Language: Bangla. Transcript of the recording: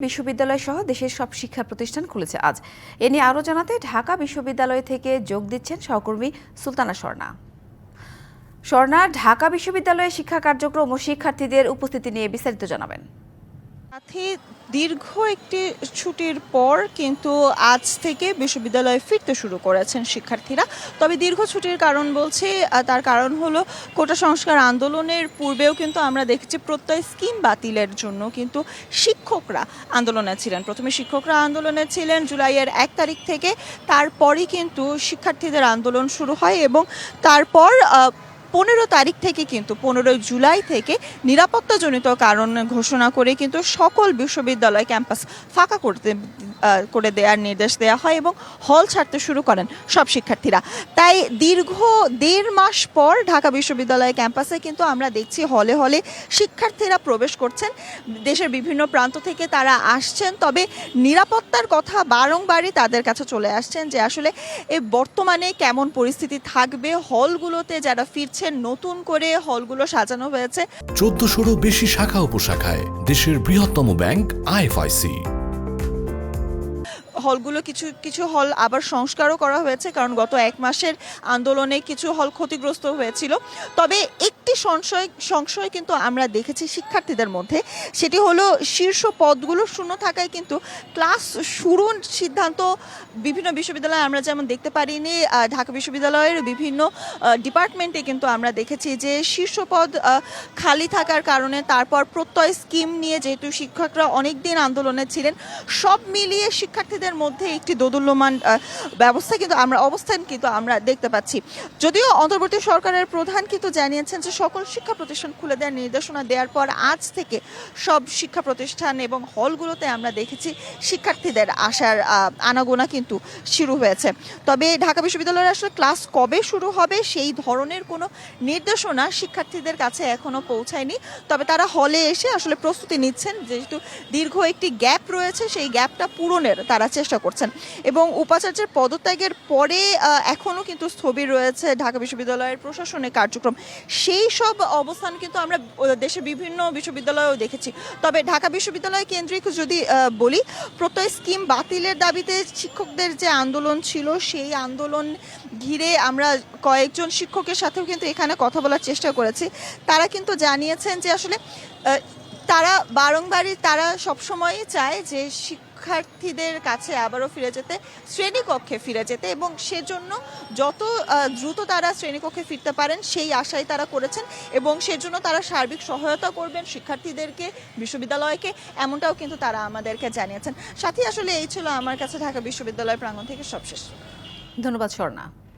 বিশ্ববিদ্যালয় সহ দেশের সব শিক্ষা প্রতিষ্ঠান খুলেছে আজ। এ নিয়ে আরও জানাতে ঢাকা বিশ্ববিদ্যালয় থেকে যোগ দিচ্ছেন সহকর্মী সুলতানা স্বর্ণা। স্বর্ণা, ঢাকা বিশ্ববিদ্যালয়ে শিক্ষা কার্যক্রম ও শিক্ষার্থীদের উপস্থিতি নিয়ে বিস্তারিত জানাবেন। সাথে দীর্ঘ একটি ছুটির পর কিন্তু আজ থেকে বিশ্ববিদ্যালয়ে ফিরতে শুরু করেছেন শিক্ষার্থীরা। তবে দীর্ঘ ছুটির কারণ বলছে তার কারণ হলো কোটা সংস্কার আন্দোলনের পূর্বেও কিন্তু আমরা দেখেছি প্রত্যয় স্কিম বাতিলের জন্য কিন্তু শিক্ষকরা আন্দোলনে ছিলেন। প্রথমে শিক্ষকরা আন্দোলনে ছিলেন জুলাইয়ের এক তারিখ থেকে, তারপরই কিন্তু শিক্ষার্থীদের আন্দোলন শুরু হয় এবং তারপর পনেরো তারিখ থেকে কিন্তু, পনেরোই জুলাই থেকে নিরাপত্তাজনিত কারণ ঘোষণা করে কিন্তু সকল বিশ্ববিদ্যালয় ক্যাম্পাস ফাঁকা করতে করে দেওয়ার নির্দেশ দেওয়া হয় এবং হল ছাড়তে শুরু করেন সব শিক্ষার্থীরা। তাই দীর্ঘ দেড় মাস পর ঢাকা বিশ্ববিদ্যালয় ক্যাম্পাসে কিন্তু আমরা দেখছি হলে হলে শিক্ষার্থীরা প্রবেশ করছেন। দেশের বিভিন্ন প্রান্ত থেকে তারা আসছেন, তবে নিরাপত্তার কথা বারংবারই তাদের কাছে চলে আসছেন যে আসলে এ বর্তমানে কেমন পরিস্থিতি থাকবে, হলগুলোতে যারা ফিরছেন, নতুন করে হলগুলো সাজানো হয়েছে। চোদ্দশোরও বেশি শাখা উপশাখায় দেশের বৃহত্তম ব্যাংক আইএফআইসি। হলগুলো কিছু কিছু হল আবার সংস্কারও করা হয়েছে, কারণ গত এক মাসের আন্দোলনে কিছু হল ক্ষতিগ্রস্ত হয়েছিল। তবে একটি সংশয় সংশয় কিন্তু আমরা দেখেছি শিক্ষার্থীদের মধ্যে, সেটি হলো শীর্ষ পদগুলো শূন্য থাকায় কিন্তু ক্লাস শুরুর সিদ্ধান্ত বিভিন্ন বিশ্ববিদ্যালয়ে আমরা যেমন দেখতে পারিনি ঢাকা বিশ্ববিদ্যালয়ের বিভিন্ন ডিপার্টমেন্টে কিন্তু আমরা দেখেছি যে শীর্ষ পদ খালি থাকার কারণে তারপর প্রত্যয় স্কিম নিয়ে যেহেতু শিক্ষকরা অনেক দিন আন্দোলনে ছিলেন, সব মিলিয়ে শিক্ষার্থীদের মধ্যে একটি দোদুল্যমান ব্যবস্থা কিন্তু আমরা অবস্থান কিন্তু আমরা দেখতে পাচ্ছি। যদিও অন্তর্বর্তী সরকারের প্রধান কিন্তু জানিয়েছেন যে সকল শিক্ষা প্রতিষ্ঠান খুলে দেওয়ার নির্দেশনা দেওয়ার পর আজ থেকে সব শিক্ষা প্রতিষ্ঠান এবং হলগুলোতে আমরা দেখেছি শিক্ষার্থীদের আসার আনাগোনা কিন্তু শুরু হয়েছে। তবে ঢাকা বিশ্ববিদ্যালয়ের আসলে ক্লাস কবে শুরু হবে সেই ধরনের কোনো নির্দেশনা শিক্ষার্থীদের কাছে এখনও পৌঁছায়নি। তবে তারা হলে এসে আসলে প্রস্তুতি নিচ্ছেন, যেহেতু দীর্ঘ একটি গ্যাপ রয়েছে, সেই গ্যাপটা পূরণের তারা চেষ্টা করছেন। এবং উপাচার্যের পদত্যাগের পরে এখনও কিন্তু স্থবির রয়েছে ঢাকা বিশ্ববিদ্যালয়ের প্রশাসনিক কার্যক্রম। সেই সব অবস্থান কিন্তু আমরা দেশের বিভিন্ন বিশ্ববিদ্যালয়েও দেখেছি। তবে ঢাকা বিশ্ববিদ্যালয় কেন্দ্রিক যদি বলি, প্রত্যয় স্কিম বাতিলের দাবিতে শিক্ষকদের যে আন্দোলন ছিল, সেই আন্দোলন ঘিরে আমরা কয়েকজন শিক্ষকের সাথেও কিন্তু এখানে কথা বলার চেষ্টা করেছি। তারা কিন্তু জানিয়েছেন যে আসলে তারা বারংবারই, তারা সবসময়ই চায় যে শিক্ষার্থীদের কাছে আবারও ফিরে যেতে, শ্রেণীকক্ষে ফিরে যেতে এবং সেজন্য যত দ্রুত তারা শ্রেণীকক্ষে ফিরতে পারেন সেই আশাই তারা করেছেন এবং সেজন্য তারা সার্বিক সহায়তা করবেন শিক্ষার্থীদেরকে, বিশ্ববিদ্যালয়কে, এমনটাও কিন্তু তারা আমাদেরকে জানিয়েছেন। সাথে, আসলে এই ছিল আমার কাছে ঢাকা বিশ্ববিদ্যালয় প্রাঙ্গণ থেকে সবশেষ। ধন্যবাদ, স্বর্ণা।